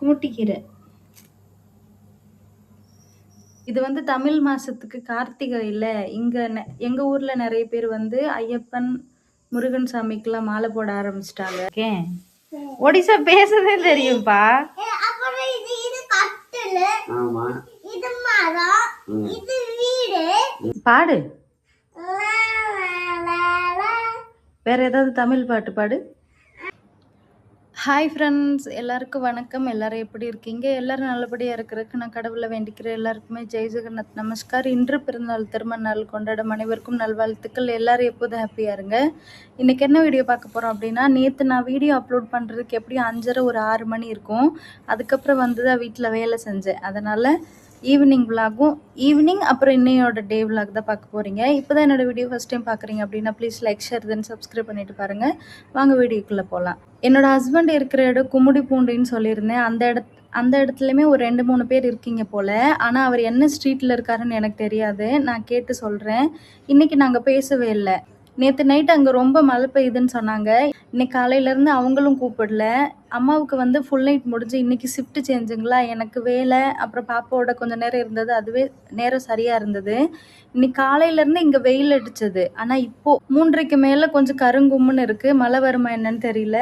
குமுட்டிக்கீரை இது வந்து தமிழ் மாசத்துக்கு கார்த்திகையில இங்க நெ- எங்க ஊர்ல நிறைய பேர் வந்து ஐயப்பன் முருகன் சாமிக்கெல்லாம் மாலை போட ஆரம்பிச்சிட்டாங்க. ஒடிசா பேசதே தெரியும்பா. அப்புறம் இது இது கட்டிலு. ஆமா. இது மரம். இது வீடு. பாடு. வேற ஏதாவது தமிழ் பாட்டு பாடு. ஹாய் ஃப்ரெண்ட்ஸ் எல்லாருக்கும் வணக்கம். எல்லாரும் எப்படி இருக்கீங்க? எல்லாரும் நல்லபடியாக இருக்கிறதுக்கு நான் கடவுளை வேண்டிக்கிறேன். எல்லாருக்குமே ஜெய் ஜெகநாத் நமஸ்கார். இன்று பிறந்தநாள் திருமண நாள் கொண்டாடும் அனைவருக்கும் நல்வாழ்த்துக்கள். எல்லாரும் எப்போதும் ஹாப்பியாக இருங்க. இன்றைக்கி என்ன வீடியோ பார்க்க போகிறோம் அப்படின்னா நேற்று நான் வீடியோ அப்லோட் பண்ணுறதுக்கு எப்படியும் அஞ்சரை ஒரு ஆறு மணி இருக்கும். அதுக்கப்புறம் வந்து தான் வீட்டில் வேலை செஞ்சேன். அதனால் ஈவினிங் விலாகும் ஈவினிங் அப்புறம் இன்னையோட டே விலாக் தான் பார்க்க போகிறீங்க இப்போ தான் என்னோட வீடியோ ஃபஸ்ட் டைம் பார்க்குறீங்க அப்படின்னா please like share then subscribe பண்ணிட்டு பாருங்கள் வாங்க வீடியோக்குள்ளே போகலாம் என்னோட ஹஸ்பண்ட் இருக்கிற இடம் கும்முடி பூண்டின்னு சொல்லியிருந்தேன். அந்த இடத் அந்த இடத்துலையுமே ஒரு ரெண்டு மூணு பேர் இருக்கீங்க போல். ஆனால் அவர் என்ன ஸ்ட்ரீட்டில் இருக்காருன்னு எனக்கு தெரியாது. நான் கேட்டு சொல்கிறேன் இன்றைக்கி நாங்கள் பேசவே இல்லை. நேற்று நைட் அங்கே ரொம்ப மழை பெய்யுதுன்னு சொன்னாங்க. இன்னைக்கு காலையிலேருந்து அவங்களும் கூப்பிடல. அம்மாவுக்கு வந்து ஃபுல் நைட் முடிஞ்சு இன்னைக்கு ஷிஃப்ட் சேஞ்சுங்களா எனக்கு வேலை. அப்புறம் பாப்பாவோட கொஞ்சம் நேரம் இருந்தது. அதுவே நேரம் சரியாக இருந்தது. இன்னைக்கு காலையிலேருந்து இங்கே வெயில் அடிச்சது. ஆனால் இப்போ மூன்றைக்கு மேலே கொஞ்சம் கருங்கும்முன்னு இருக்குது மழை வருமா என்னன்னு தெரியல.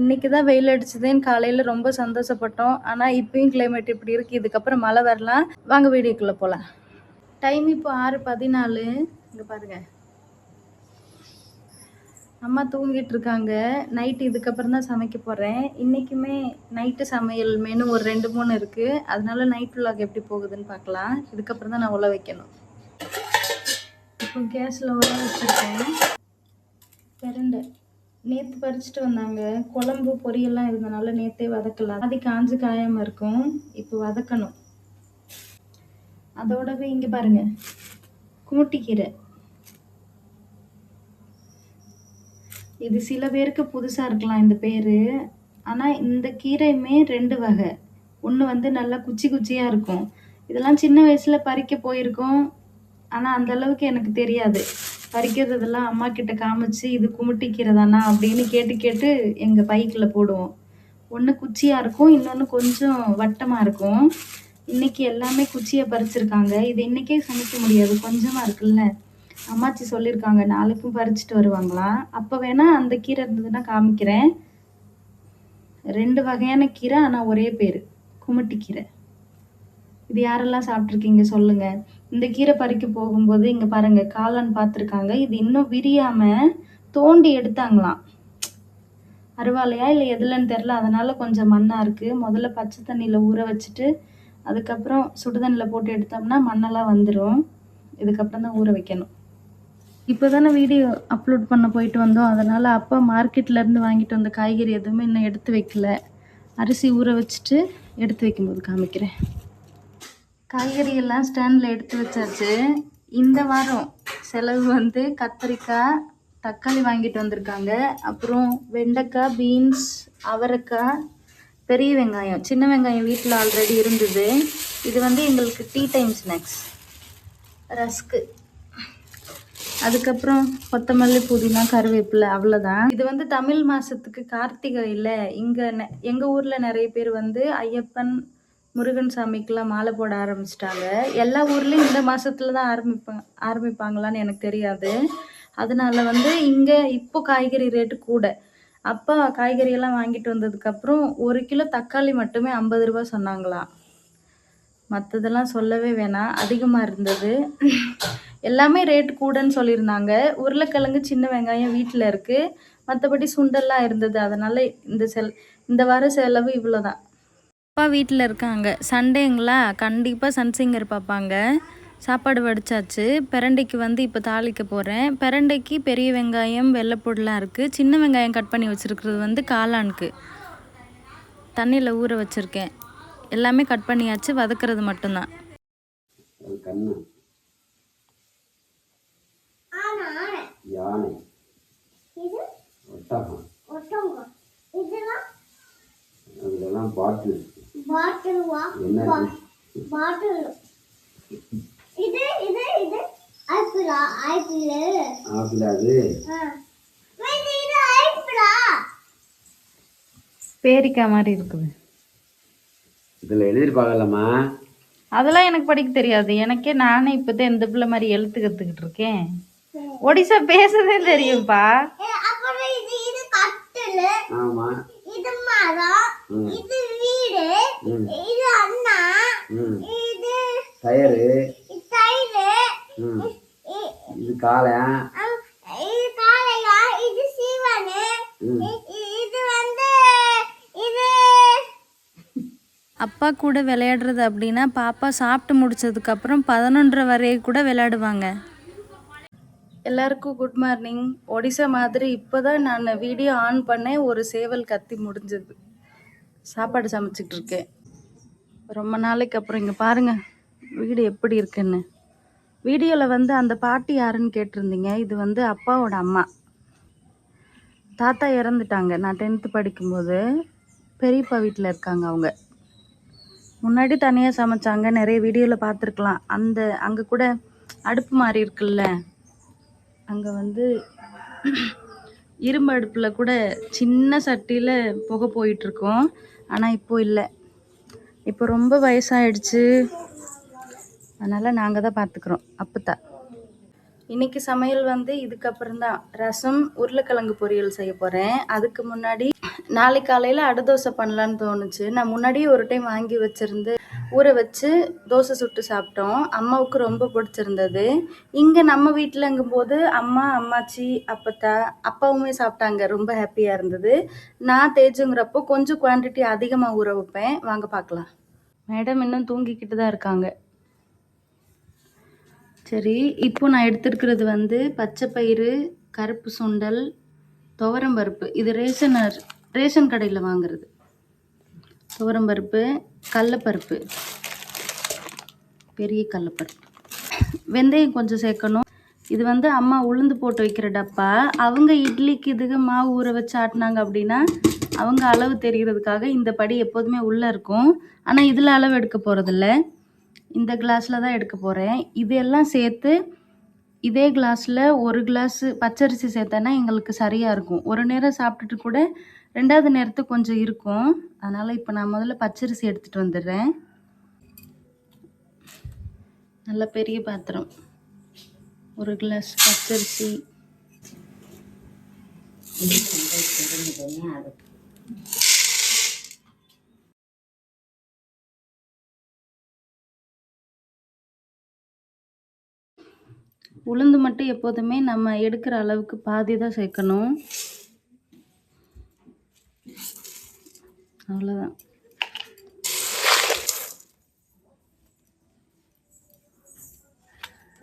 இன்னைக்கு தான் வெயில் அடிச்சதுன்னு காலையில் ரொம்ப சந்தோஷப்பட்டோம். ஆனால் இப்பயும் கிளைமேட் இப்படி இருக்குது இதுக்கப்புறம் மழை வரலாம். வாங்க வீடியோக்குள்ளே போகலாம் டைம் இப்போ ஆறு பதினாலு. இங்கே பாருங்கள் அம்மா தூங்கிட்டு இருக்காங்க நைட்டு இதுக்கப்புறம் தான் சமைக்க போகிறேன் இன்றைக்குமே நைட்டு சமையல் மெனு ஒரு ரெண்டு மூணு இருக்குது அதனால நைட் விலாக் எப்படி போகுதுன்னு பார்க்கலாம். இதுக்கப்புறம் தான் நான் உள்ள வைக்கணும். இப்போ கேஸில் உள்ள வச்சுருக்கேன். பிரண்டை நேற்று பறிச்சுட்டு வந்தாங்க. குழம்பு பொரியெல்லாம் இருந்தனால நேற்றே வதக்கலாம். அது காஞ்சு காயாமல் இருக்கும். இப்போ வதக்கணும். அதோடவே இங்கே பாருங்கள் கூட்டிக்கீரை. இது சில பேருக்கு புதுசாக இருக்கலாம் இந்த பேர். ஆனால் இந்த கீரையுமே ரெண்டு வகை. ஒன்று வந்து நல்லா குச்சி குச்சியாக இருக்கும். இதெல்லாம் சின்ன வயசில் பறிக்க போயிருக்கோம். ஆனால் அந்த அளவுக்கு எனக்கு தெரியாது. பறிக்கிறதெல்லாம் அம்மா கிட்ட காமிச்சு இது குமுட்டி கீரை தானா? அப்படின்னு கேட்டு கேட்டு எங்கள் பைக்கில் போடுவோம். ஒன்று குச்சியாக இருக்கும் இன்னொன்று கொஞ்சம் வட்டமாக இருக்கும். இன்னைக்கு எல்லாமே குச்சியை பறிச்சிருக்காங்க. இது இன்னைக்கே சமைக்க முடியாது. கொஞ்சமாக இருக்குல்ல. அம்மாச்சி சொல்லியிருக்காங்க நாளைக்கும் பறிச்சுட்டு வருவாங்களா? அப்போ வேணா அந்த கீரை இருந்ததுன்னா காமிக்கிறேன். ரெண்டு வகையான கீரை ஆனால் ஒரே பேர் குமட்டி கீரை. இது யாரெல்லாம் சாப்பிட்ருக்கீங்க சொல்லுங்க. இந்த கீரை பறிக்க போகும்போது இங்கே பாருங்க காளான் பார்த்துருக்காங்க. இது இன்னும் விரியாம தோண்டி எடுத்தாங்களாம். அருவாலையா இல்லை எதுலன்னு தெரில அதனால கொஞ்சம் மண்ணாக இருக்குது முதல்ல பச்சை தண்ணியில் ஊற வச்சுட்டு அதுக்கப்புறம் சுடுதண்ணியில் போட்டு எடுத்தோம்னா மண்ணெல்லாம் வந்துடும் இதுக்கப்புறம் தான் ஊற வைக்கணும். இப்போ தானே வீடியோ அப்லோட் பண்ண போயிட்டு வந்தோம். அதனால் அப்பா மார்க்கெட்லேருந்து வாங்கிட்டு வந்த காய்கறி எதுவுமே இன்னும் எடுத்து வைக்கல. அரிசி ஊற வச்சுட்டு எடுத்து வைக்கும்போது காமிக்கிறேன். காய்கறி எல்லாம் ஸ்டாண்டில் எடுத்து வச்சாச்சு. இந்த வாரம் செலவு வந்து கத்திரிக்காய் தக்காளி வாங்கிட்டு வந்திருக்காங்க. அப்புறம் வெண்டைக்காய் பீன்ஸ் அவரைக்காய் பெரிய வெங்காயம். சின்ன வெங்காயம் வீட்டில் ஆல்ரெடி இருந்தது. இது வந்து எங்களுக்கு டீ டைம் ஸ்நாக்ஸ் ரஸ்க்கு. அதுக்கப்புறம் கொத்தமல்லி புதினா கருவேப்பிலை அவ்வளோதான் இது வந்து தமிழ் மாசத்துக்கு இல்லை இங்கே எங்கள் ஊரில் நிறைய பேர் வந்து ஐயப்பன் முருகன் சாமிக்கெல்லாம் மாலை போட ஆரம்பிச்சிட்டாங்க. எல்லா ஊர்லேயும் இந்த மாசத்துல தான் ஆரம்பிப்பாங்க ஆரம்பிப்பாங்களான்னு எனக்கு தெரியாது. அதனால வந்து இங்கே இப்போ காய்கறி ரேட்டு கூட. அப்பா காய்கறி எல்லாம் வாங்கிட்டு வந்ததுக்கப்புறம் ஒரு கிலோ தக்காளி மட்டுமே ஐம்பது ரூபா சொன்னாங்களாம். மற்றதெல்லாம் சொல்லவே வேணாம். அதிகமாக இருந்தது. எல்லாமே ரேட் கூடன்னு சொல்லியிருந்தாங்க. உருளைக்கிழங்கு சின்ன வெங்காயம் வீட்டில் இருக்குது மற்றபடி சுண்டெல்லாம் இருந்தது. அதனால் இந்த செல் இந்த வார செலவு இவ்வளோ தான் அப்பா வீட்டில் இருக்காங்க. சண்டேங்களா? கண்டிப்பாக சன்சிங்கர் பார்ப்பாங்க சாப்பாடு வடிச்சாச்சு. பெரண்டைக்கு வந்து இப்போ தாளிக்க போகிறேன் பெரண்டைக்கு பெரிய வெங்காயம் வெள்ளைப்பொருளாக இருக்குது சின்ன வெங்காயம் கட் பண்ணி வச்சுருக்கிறது வந்து காளானுக்கு. தண்ணியில் ஊற வச்சுருக்கேன். எல்லாமே கட் பண்ணியாச்சு. வதக்கிறது மட்டும்தான் அது கண்ணு ஆனா யானை. இது? ஒட்டகம். ஒட்டகம். இதெல்லாம்? அதெல்லாம் பாட்டில். என்ன பாட்டில். இது இது இது? ஆப்பிளா? ஆப்பிள். ஆப்பிள் அது? பேரிக்காய் மாதிரி இருக்குது. இதில் எழுதியிருப்பாங்கல்லம்மா. அதெல்லாம் எனக்கு படிக்க தெரியாது. எனக்கே நானே இப்போதான் இந்த பிள்ளை மாதிரி எழுத்து கற்றுக்கிட்டு இருக்கேன். ஒடிசா பேசதே தெரியும்ப்பா ஏ, அப்புறம் இது இது கட்டில். ஆமாம் இது மரம். ம். இது வீடு. ம். இது அண்ணா. ம். இது டயரு தயிர். ம். இது காளை இது காளையா? இது சீவனு. ம். இ- இது வந்து இது அப்பா கூட விளையாடுறது அப்படின்னா பாப்பா சாப்பிட்டு முடிச்சதுக்கப்புறம் பதினொன்றரை வரைய கூட விளையாடுவாங்க. எல்லாருக்கும் குட் மார்னிங் ஒடிசா மாதிரி இப்போ தான் நான் வீடியோ ஆன் பண்ணேன். ஒரு சேவல் கத்தி முடிஞ்சது. சாப்பாடு சமைச்சிட்டு இருக்கேன். ரொம்ப நாளைக்கு அப்புறம் இங்கே பாருங்கள் வீடு எப்படி இருக்குன்னு. வீடியோவில் வந்து அந்த பாட்டி யாருன்னு கேட்டிருந்தீங்க? இது வந்து அப்பாவோட அம்மா. தாத்தா இறந்துட்டாங்க. நான் டென்த்து படிக்கும்போது பெரியப்பா வீட்டில் இருக்காங்க அவங்க. முன்னாடி தனியாக சமைச்சாங்க. நிறைய வீடியோவில் பார்த்துருக்கலாம். அந்த அங்கே கூட அடுப்பு மாதிரி இருக்குல்ல. அங்கே வந்து இரும்பு அடுப்பில் கூட சின்ன சட்டியில் புகை போயிட்டுருக்கோம். ஆனால் இப்போ இல்லை. இப்போ ரொம்ப வயசாயிடுச்சு. அதனால் நாங்கள் தான் பார்த்துக்குறோம் அப்பத்தா. இன்னைக்கு சமையல் வந்து இதுக்கப்புறம் தான். ரசம் உருளைக்கிழங்கு பொரியல் செய்ய போகிறேன் அதுக்கு முன்னாடி நாளைக்கு காலையில் அடை தோசை பண்ணலான்னு தோணுச்சு. நான் முன்னாடியே ஒரு டைம் வாங்கி வச்சுருந்து ஊற வச்சு தோசை சுட்டு சாப்பிட்டோம். அம்மாவுக்கு ரொம்ப பிடிச்சிருந்தது. இங்கே நம்ம வீட்டிலங்கும் போது அம்மா அம்மாச்சி அப்பத்தா அப்பாவுமே சாப்பிட்டாங்க. ரொம்ப ஹாப்பியாக இருந்தது. நான் தேஜுங்கிறப்போ கொஞ்சம் குவான்டிட்டி அதிகமாக ஊற வைப்பேன். வாங்க பார்க்கலாம். மேடம் இன்னும் தூங்கிக்கிட்டு தான் இருக்காங்க. சரி இப்போ நான் எடுத்துருக்கிறது வந்து பச்சை பயிறு கருப்பு சுண்டல் துவரம்பருப்பு இது ரேஷன் ரேஷன் கடையில் வாங்குறது. துவரம்பருப்பு கடலப்பருப்பு. பெரிய கடலப்பருப்பு. வெந்தயம் கொஞ்சம் சேர்க்கணும். இது வந்து அம்மா உளுந்து போட்டு வைக்கிற டப்பா. அவங்க இட்லிக்கு இதுக்கு மாவு ஊற வச்சு ஆட்டினாங்க அப்படின்னா அவங்க அளவு தெரிகிறதுக்காக இந்த படி எப்போதுமே உள்ளே இருக்கும். ஆனால் இதில் அளவு எடுக்க போகிறதில்ல இந்த கிளாஸில் தான் எடுக்க போகிறேன் இதெல்லாம் சேர்த்து இதே கிளாஸில் ஒரு கிளாஸ் பச்சரிசி சேர்த்தேன்னா எங்களுக்கு சரியாக இருக்கும். ஒரு நேரம் சாப்பிட்டுட்டு கூட ரெண்டாவது நேரத்துக்கு கொஞ்சம் இருக்கும். அதனால் இப்போ நான் முதல்ல பச்சரிசி எடுத்துகிட்டு வந்துடுறேன். நல்ல பெரிய பாத்திரம். ஒரு கிளாஸ் பச்சரிசி. உளுந்து மட்டும் எப்போதுமே நம்ம எடுக்கிற அளவுக்கு பாதி தான் சேர்க்கணும். அவ்வளோதான்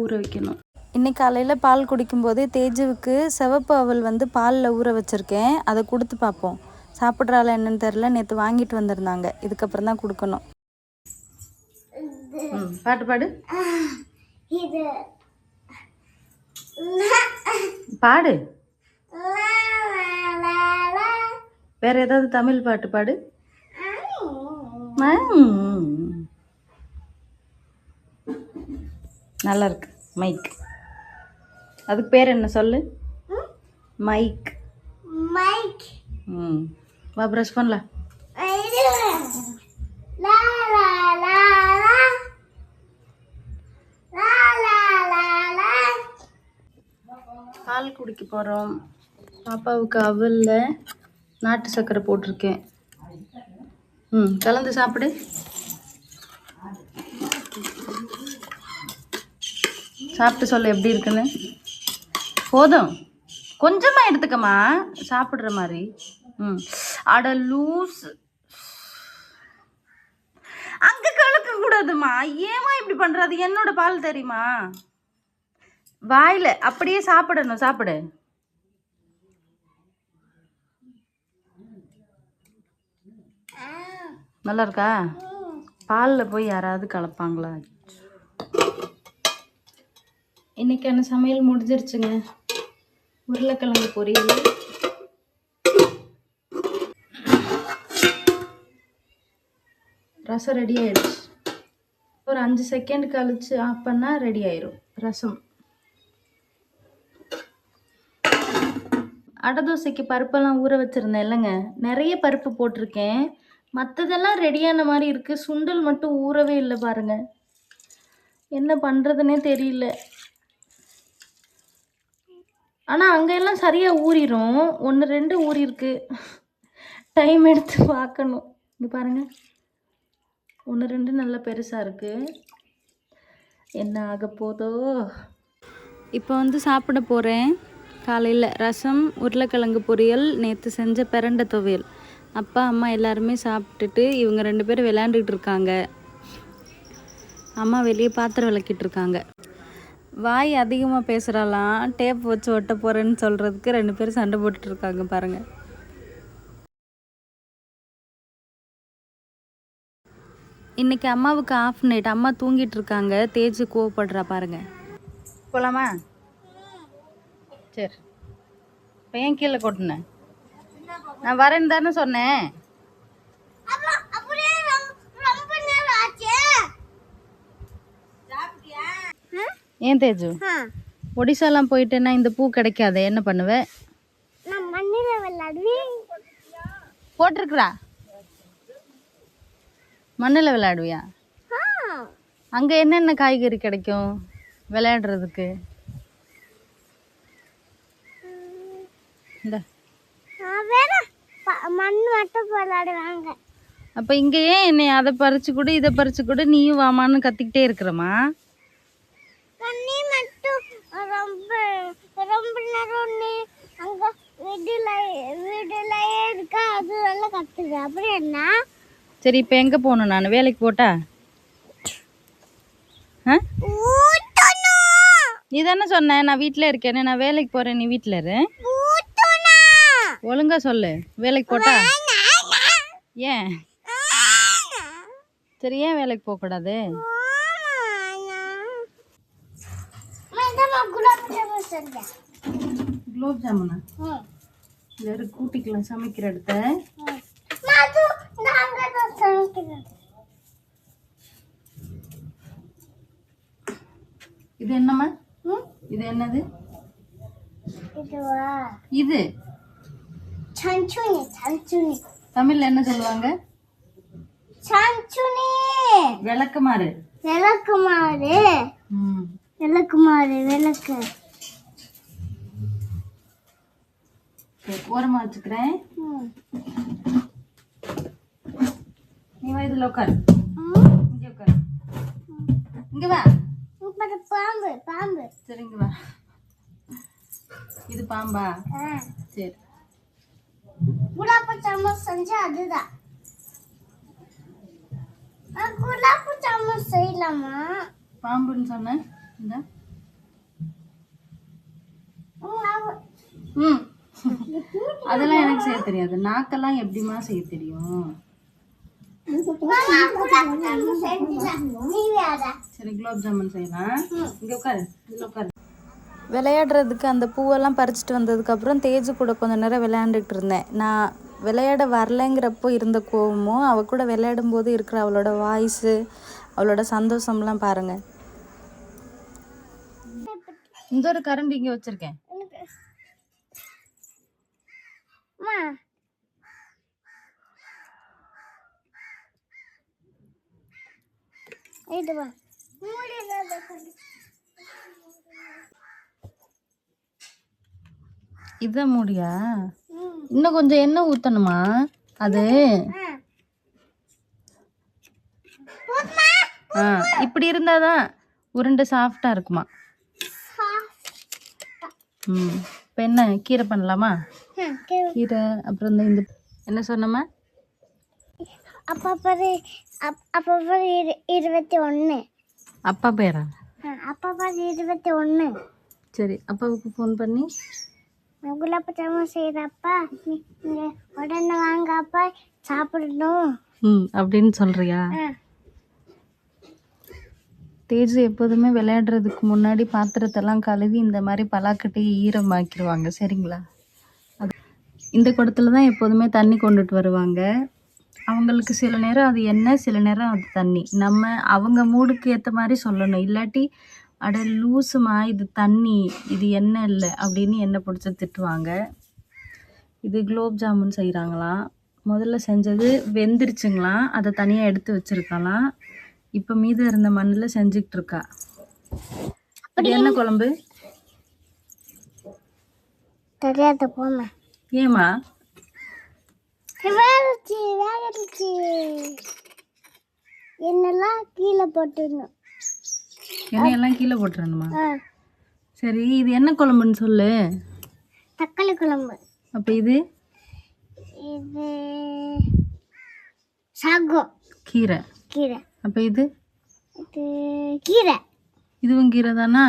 ஊற வைக்கணும். இன்னைக்கு காலையில் பால் குடிக்கும்போது தேஜுவுக்கு சிவப்பு அவல் வந்து பாலில் ஊற வச்சுருக்கேன். அதை கொடுத்து பார்ப்போம். சாப்பிட்றாள் என்னன்னு தெரில நேற்று வாங்கிட்டு வந்திருந்தாங்க. இதுக்கப்புறம் தான் கொடுக்கணும். பாட்டு பாடு. இது பாடு. வேற ஏதாவது தமிழ் பாட்டு பாடு. நல்லா இருக்கு. மைக். அதுக்கு பேர் என்ன சொல்லு? மைக். மைக். ம். வா ப்ரஷ் பண்ணலாம். பால் குடிக்க போகிறோம் பாப்பாவுக்கு அவலில். நாட்டு சர்க்கரை போட்டிருக்கேன். ம் கலந்து சாப்பிடு. சாப்பிட்டு சொல்லு எப்படி இருக்குன்னு. போதும். கொஞ்சமாக எடுத்துக்கம்மா. சாப்பிட்ற மாதிரி. ம். அட லூஸ் அங்கே கலக்க கூடாதுமா ஏமா இப்படி பண்ணுறது என்னோட பால் தெரியுமா? வாயில் அப்படியே சாப்பிடணும். சாப்பிடு. நல்லா இருக்கா பாலில் போய் யாராவது கலப்பாங்களா? இன்னைக்கான சமையல் முடிஞ்சிருச்சுங்க. உருளைக்கிழங்கு பொரியல். ரசம் ரெடி ஆயிடுச்சு. ஒரு அஞ்சு செகண்ட் கழிச்சு ஆஃப் பண்ணால் ரெடி ஆயிரும். ரசம். அடை தோசைக்கு பருப்பெல்லாம் ஊற வச்சுருந்தேன் இல்லைங்க. நிறைய பருப்பு போட்டிருக்கேன். மற்றதெல்லாம் ரெடியான மாதிரி இருக்குது சுண்டல் மட்டும் ஊறவே இல்லை பாருங்க. என்ன பண்ணுறதுனே தெரியல. ஆனால் அங்கே எல்லாம் சரியாக ஊறிடும் ஒன்று ரெண்டு ஊறியிருக்கு டைம் எடுத்து பார்க்கணும். இங்கே பாருங்கள் ஒன்று ரெண்டு நல்லா பெருசாக இருக்குது என்ன ஆக போதோ. இப்போ வந்து சாப்பிட போகிறேன் காலையில் ரசம் உருளைக்கிழங்கு பொரியல் நேற்று செஞ்ச பிரண்டை துவையல். அப்பா அம்மா எல்லாருமே சாப்பிட்டுட்டு இவங்க ரெண்டு பேரும் விளையாண்டுக்கிட்டு இருக்காங்க. அம்மா வெளியே பாத்திரம் விளக்கிட்டு இருக்காங்க. வாய் அதிகமாக பேசுகிறாலாம் டேப் வச்சு ஒட்ட போகிறேன்னு சொல்கிறதுக்கு ரெண்டு பேரும் சண்டை போட்டுட்ருக்காங்க பாருங்கள் இன்னைக்கு அம்மாவுக்கு ஆஃப் நைட் அம்மா தூங்கிட்டு இருக்காங்க. தேஜ் கோவப்படுறா பாருங்க. போலாமா? சரி. இப்போ ஏன் கீழே கொட்டினேன் நான் வரேன்னு தானே சொன்னேன். ஏன் தேஜு? ஒடிசாலாம் போயிட்டேன்னா இந்த பூ கிடைக்காதே என்ன பண்ணுவேன் போட்டிருக்குறா. மண்ணில் விளையாடுவியா? அங்கே என்னென்ன காய்கறி கிடைக்கும் விளையாடுறதுக்கு? இந்த. மண் மட்டும் விளையாடுவாங்க அப்போ இங்கே ஏன் என்னை அதை பறிச்சு கொடு இதை பறிச்சு கொடு நீயும் வாமான்னு கத்திக்கிட்டே இருக்கிறமா தண்ணி மட்டும் ரொம்ப ரொம்ப நேரம் நீ அங்க வீடுல வீடுல இருக்கா அது கத்துது. அப்படி என்ன? சரி இப்போ எங்கே போகணும் நான்? வேலைக்கு போட்டா? நீ தானே சொன்ன நான் வீட்டில் இருக்கேன்னு. நான் வேலைக்கு போகிறேன் நீ வீட்டில் இரு. ஒழுங்கா சொல்லு. வேலைக்கு போட்டா? ஏன்? சரி ஏன் வேலைக்கு போகக்கூடாது குலோப் ஜாமுனா? வேறு கூட்டிக்கலாம் சமைக்கிற இடத்த. இது என்னம்மா? இது என்னது? இதுவா? இது. சஞ்சுனி சஞ்சுனி தமிழ்ல என்ன சொல்லுவாங்க? சஞ்சுனி விளக்குமாறு. விளக்குமாறு. விளக்குமாறு விளக்கு. ஓரமா வச்சுக்கிறேன். நீ வா இதுல உட்காரு இங்க உட்காரு இங்க வா. பாம்பு பாம்பு. சரி இங்க வா. இது பாம்பா. சரி. குலாப்பு சாமஸ் செஞ்சா அதுதான். ஆ, குலாப்பு சாமஸ் செய்யலாமா? பாம்புன்னு சொன்னேன் இந்த. ம். அதெல்லாம் எனக்கு செய்ய தெரியாது. நாக்கெல்லாம் எப்படிம்மா செய்ய தெரியும்? சரி குலோப் ஜாமுன் செய்யலாம். இங்க உட்காரு உட்காரு. விளையாடுறதுக்கு அந்த பூவெல்லாம் பறிச்சுட்டு வந்ததுக்கப்புறம் தேஜு கூட கொஞ்ச நேரம் விளையாண்டுட்டு இருந்தேன். நான் விளையாட வரலைங்கிறப்போ இருந்த கோவமும் அவ கூட விளையாடும் போது இருக்கிற அவளோட வாய்ஸு அவளோட சந்தோஷம்லாம் பாருங்க. இந்த ஒரு கரண்ட் இங்கே வச்சிருக்கேன். இது வா. மூடி இதான் மூடியா. இன்னும் கொஞ்சம் எண்ணெய் ஊற்றணுமா அது? ஆ. இப்படி இருந்தாதான் உருண்டை சாஃப்டாக இருக்குமா? ம் இப்போ என்ன கீரை பண்ணலாமா? கீரை அப்புறம் இந்த என்ன சொன்னம்மா? அப்பா பாரு அப்- அப்பா பாரு இரு- இருபத்தி ஒன்று அப்பா பேரா? அப்பா பாரு இருபத்தி ஒன்று சரி அப்பாவுக்கு ஃபோன் பண்ணி குலாப்பு ஜாமுன் செய்கிறப்பா நீங்க உடனே வாங்க அப்பா சாப்பிடணும். ம் அப்படின்னு சொல்கிறியா தேஜு எப்போதுமே விளையாடுறதுக்கு முன்னாடி பாத்திரத்தெல்லாம் கழுவி இந்த மாதிரி பலாக்கட்டையை ஈரமாக்கிடுவாங்க சரிங்களா? இந்த குடத்துல தான் எப்போதுமே தண்ணி கொண்டுட்டு வருவாங்க. அவங்களுக்கு சில நேரம் அது எண்ணெய் சில நேரம் அது தண்ணி. நம்ம அவங்க மூடுக்கு ஏற்ற மாதிரி சொல்லணும். இல்லாட்டி அட லூசுமா இது தண்ணி இது எண்ணெய் இல்லை அப்படின்னு எண்ணெய் பிடிச்சி திட்டுவாங்க. இது குலோப் ஜாமுன் செய்கிறாங்களாம் முதல்ல செஞ்சது வெந்துருச்சுங்களாம் அதை தனியாக எடுத்து வச்சிருக்கலாம் இப்போ மீதம் இருந்த மண்ணில் செஞ்சுக்கிட்டு இருக்கா? அது என்ன குழம்பு? தெரியாத போமா. ஏமா என்னெல்லாம் கீழே போட்டுடணும்? எண்ணெயெல்லாம் கீழே போட்டுறணுமா? சரி இது என்ன குழம்புன்னு சொல்லு. தக்காளி குழம்பு. அப்போ இது? இது சாகம் கீரை. கீரை. அப்போ இது? இது கீரை. இதுவும் கீரை தானா.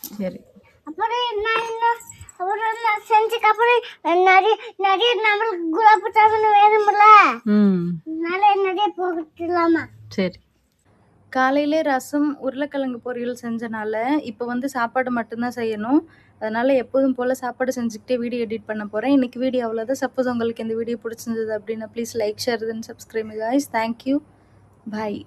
சரி. அப்புறம் நான் இன்னும் அப்புறம் நான் செஞ்சுக்கு? அப்புறம் நிறைய நிறைய நம்மளுக்கு குலாப் ஜாமுன் வேணும்ல. ம். அதனால நிறைய போட்டுலாமா சரி. காலையிலே ரசம் உருளைக்கிழங்கு பொரியல் செஞ்சனால இப்போ வந்து சாப்பாடு மட்டும்தான் செய்யணும். அதனால் எப்போதும் போல் சாப்பாடு செஞ்சுக்கிட்டே வீடியோ எடிட் பண்ண போகிறேன் இன்றைக்கி வீடியோ அவ்வளோதான் சப்போஸ் உங்களுக்கு இந்த வீடியோ பிடிச்சிருந்தது அப்படின்னா please like share then subscribe guys thank you bye